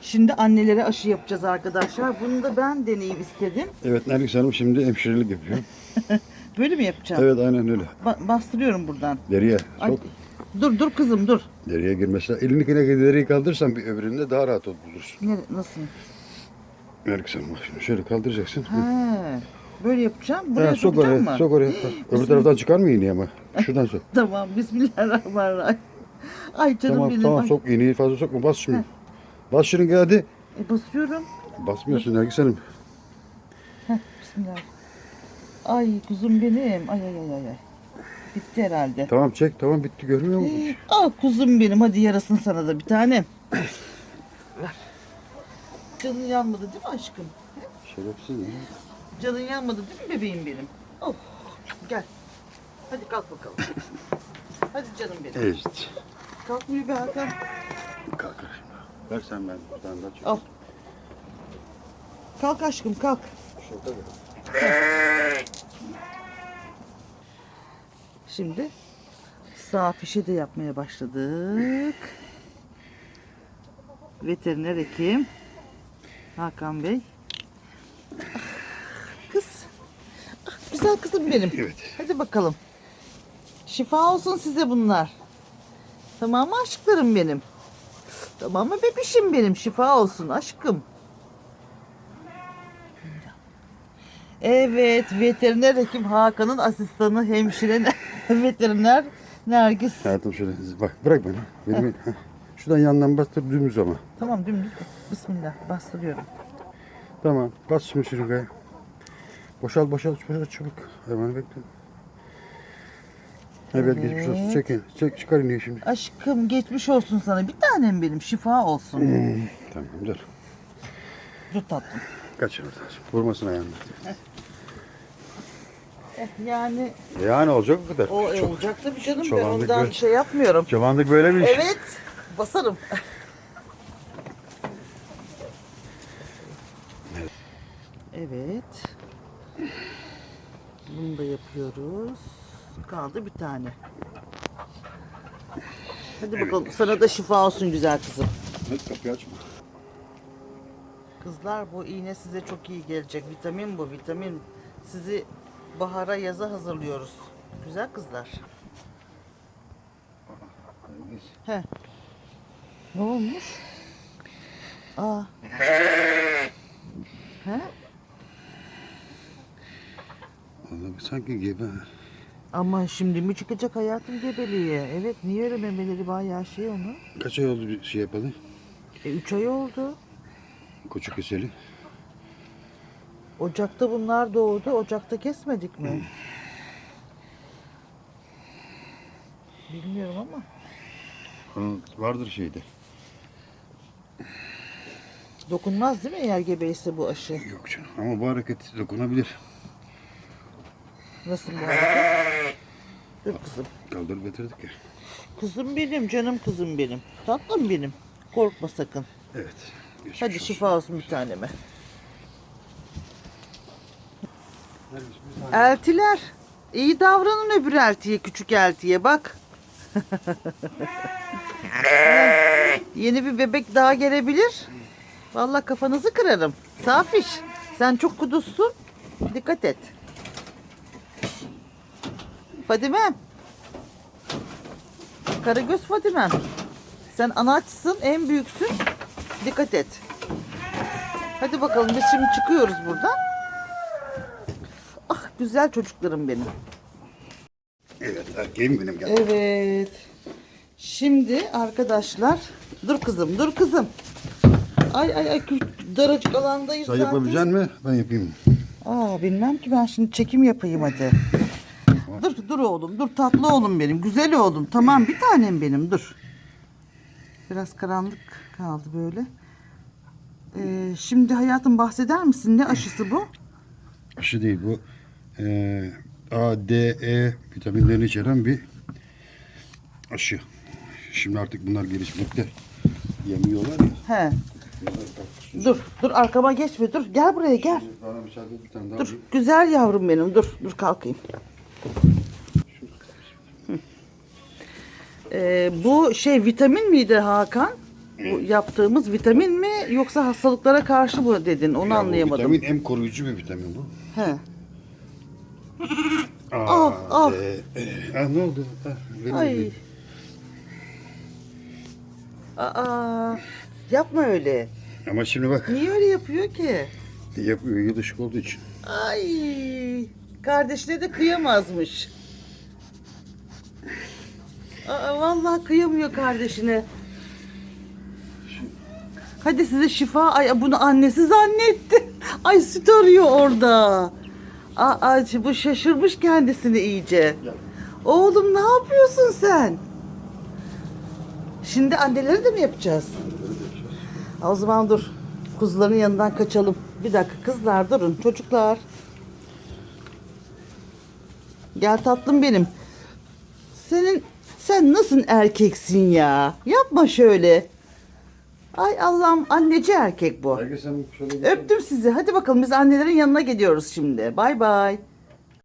Şimdi annelere aşı yapacağız arkadaşlar. Bunu da ben deneyim istedim. Evet Nergis Hanım şimdi hemşirelik yapıyor. Böyle mi yapacağım? Evet aynen öyle. Ba- bastırıyorum buradan. Deriye Ay, sok. dur dur kızım dur. Deriye girmesi. Elini kine deriyi kaldırırsan bir öbüründe daha rahat bulursun. Nere, nasıl? Nergis Hanım bak şimdi şöyle kaldıracaksın. He. Böyle yapacağım. Buraya Ha, sok sokacağım oraya, mı? sok oraya. Öbür taraftan çıkar mı iğneyi ama? Şuradan sok. Tamam. Bismillahirrahmanirrahim. Ay canım tamam benim. tamam Ay. sok iğneyi fazla sokma bas şimdi. Bas şimdi hadi. E, basıyorum. Basmıyorsun Nergis Hanım. Bismillah. Ay kuzum benim. Ay ay ay ay. ay. Bitti herhalde. Tamam çek tamam bitti görmüyor musun? Ah kuzum benim. Hadi yarasın sana da bir tane. Ver. Canın yanmadı değil mi aşkım? Şerefsiz ya. Canın yanmadı değil mi bebeğim benim? Oh. Gel. Hadi kalk bakalım. Hadi canım benim. Evet. Kalkmıyor be Hakan. Kalk şimdi. Ver sen ben buradan da çek. Al. Kalk aşkım kalk. Şurada gel. Şimdi sağ fişi de yapmaya başladık. Veteriner hekim Hakan Bey. Kız. Ah, güzel kızım benim. Evet. Hadi bakalım. Şifa olsun size bunlar. Tamam mı aşklarım benim? Tamam mı bebişim benim? Şifa olsun aşkım. Evet, veteriner hekim Hakan'ın asistanı, hemşire, veteriner Nergis. Hayatım şöyle bak bırak beni. Beni, beni. heh. Şuradan yandan bastır dümdüz ama. Tamam dümdüz. Bismillah bastırıyorum. Tamam bas şimdi şuraya. Boşalt boşalt boşalt çabuk. Hemen bekle. Evet, geçmiş olsun. Çekin. Çek çıkar ineği şimdi. Aşkım geçmiş olsun sana. Bir tanem benim şifa olsun. Tamam dur. Dur tatlım. Kaç oradan. Vurmasın ayağını. Eh, yani Yani olacak bu kadar. o e, Çok. olacak tabii canım. Ben çobanlık ondan böyle. şey yapmıyorum. Çobanlık böyle bir iş. Evet. Basarım. Evet. Bunu da yapıyoruz. Kaldı bir tane. Hadi bakalım sana da şifa olsun güzel kızım. Evet, kapıyı açma. Kızlar bu iğne size çok iyi gelecek. Vitamin bu vitamin. Sizi bahara yaza hazırlıyoruz. Güzel kızlar. He. Ne olmuş? Aa. He? Vallahi sanki gebe. Ama şimdi mi çıkacak hayatım gebeliğe? Evet niye öyle memeleri bayağı şey onu? Kaç ay oldu bir şey yapalı? E, üç ay oldu. Koçu keseli. Ocakta bunlar doğdu. Ocakta kesmedik mi? Bilmiyorum ama. Onun vardır şeyde. Dokunmaz değil mi eğer gebeyse bu aşı? Yok canım. Ama bu hareket dokunabilir. Nasıl bu hareket? Dur kızım. Kaldırıp getirdik ya. Kızım benim, canım kızım benim. Tatlım benim. Korkma sakın. Evet. geçmiş Hadi olsun. şifa olsun bir taneme. Eltiler. İyi davranın öbür eltiye, küçük eltiye bak. Yeni bir bebek daha gelebilir. Vallahi kafanızı kırarım. Safiş. Sen çok kuduzsun. Dikkat et. Fadime. Karagöz Fadime. Sen anaçsın, en büyüksün. Dikkat et. Hadi bakalım biz şimdi çıkıyoruz buradan. Ah güzel çocuklarım benim. Evet erkeğim benim gel. Evet. Şimdi arkadaşlar dur kızım dur kızım. Ay ay ay daracık alandayız Sen zaten. yapabilecek misin? Ben yapayım. Aa bilmem ki ben şimdi çekim yapayım hadi. Dur dur oğlum dur tatlı oğlum benim güzel oğlum tamam bir tanem benim dur. Biraz karanlık kaldı böyle. Ee, şimdi hayatım bahseder misin ne aşısı bu? Aşı değil bu. Ee, A, D, E vitaminlerini içeren bir aşı. Şimdi artık bunlar gelişmekte. Yemiyorlar ya. He. Dur dur arkama geçme dur gel buraya gel. Bana müsaade et, bir tane daha Dur alayım. güzel yavrum benim dur dur kalkayım. Ee, bu şey vitamin miydi Hakan? Bu yaptığımız vitamin mi yoksa hastalıklara karşı mı dedin? Onu Ya bu anlayamadım. Vitamin hem koruyucu bir vitamin bu. He. A, Ah, ah. D, E. Ha, ne oldu? Benim Ay. Aa, yapma öyle. Ama şimdi bak Niye öyle yapıyor ki? yapıyor yılışık olduğu için. Ay, kardeşine de kıyamazmış. Aa, vallahi kıyamıyor kardeşine. Hadi size şifa. Ay bunu annesi zannetti. Ay süt arıyor orada. Aa, bu şaşırmış kendisini iyice. Oğlum ne yapıyorsun sen? Şimdi anneleri de mi yapacağız? O zaman dur. Kuzuların yanından kaçalım. Bir dakika kızlar durun. Çocuklar. Gel tatlım benim. Senin sen nasıl erkeksin ya? Yapma şöyle. Ay Allah'ım anneci erkek bu. Belki sen şöyle bir- Öptüm sizi. Hadi bakalım biz annelerin yanına gidiyoruz şimdi. Bay bay.